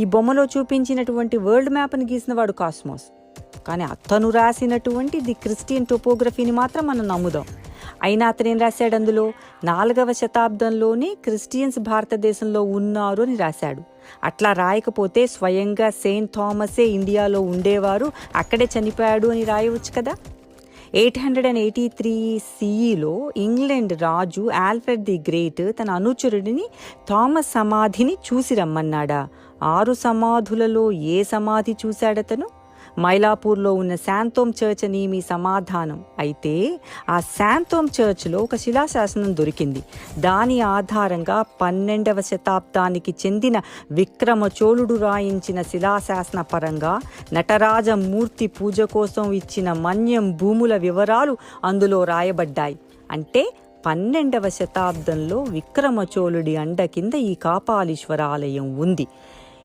ఈ బొమ్మలో చూపించినటువంటి వరల్డ్ మ్యాప్ని గీసినవాడు కాస్మోస్. కానీ అతను రాసినటువంటి ది క్రిస్టియన్ టోపోగ్రఫీని మాత్రం మనం నమ్ముదాం. అయినా అతనేం రాశాడు అందులో? నాలుగవ శతాబ్దంలోనే క్రిస్టియన్స్ భారతదేశంలో ఉన్నారు అని రాశాడు. అట్లా రాయకపోతే స్వయంగా సెయింట్ థామసే ఇండియాలో ఉండేవారు అక్కడే చనిపోయాడు అని రాయవచ్చు కదా? Eight hundred and eighty three సిఈలో England రాజు ఆల్ఫ్రెడ్ ది గ్రేట్ తన అనుచరుడిని థామస్ సమాధిని చూసి రమ్మన్నాడా? ఆరు సమాధులలో ఏ సమాధి చూశాడతను? మైలాపూర్లో ఉన్న శాంతోమ్ చర్చ్ అని మీ సమాధానం. అయితే ఆ శాంతోమ్ చర్చ్లో ఒక శిలాశాసనం దొరికింది. దాని ఆధారంగా పన్నెండవ శతాబ్దానికి చెందిన విక్రమచోళుడు రాయించిన శిలాశాసన పరంగా నటరాజ మూర్తి పూజ కోసం ఇచ్చిన మన్యం భూముల వివరాలు అందులో రాయబడ్డాయి. అంటే పన్నెండవ శతాబ్దంలో విక్రమచోళుడి అండ కింద ఈ కాపాలీశ్వర ఆలయం ఉంది.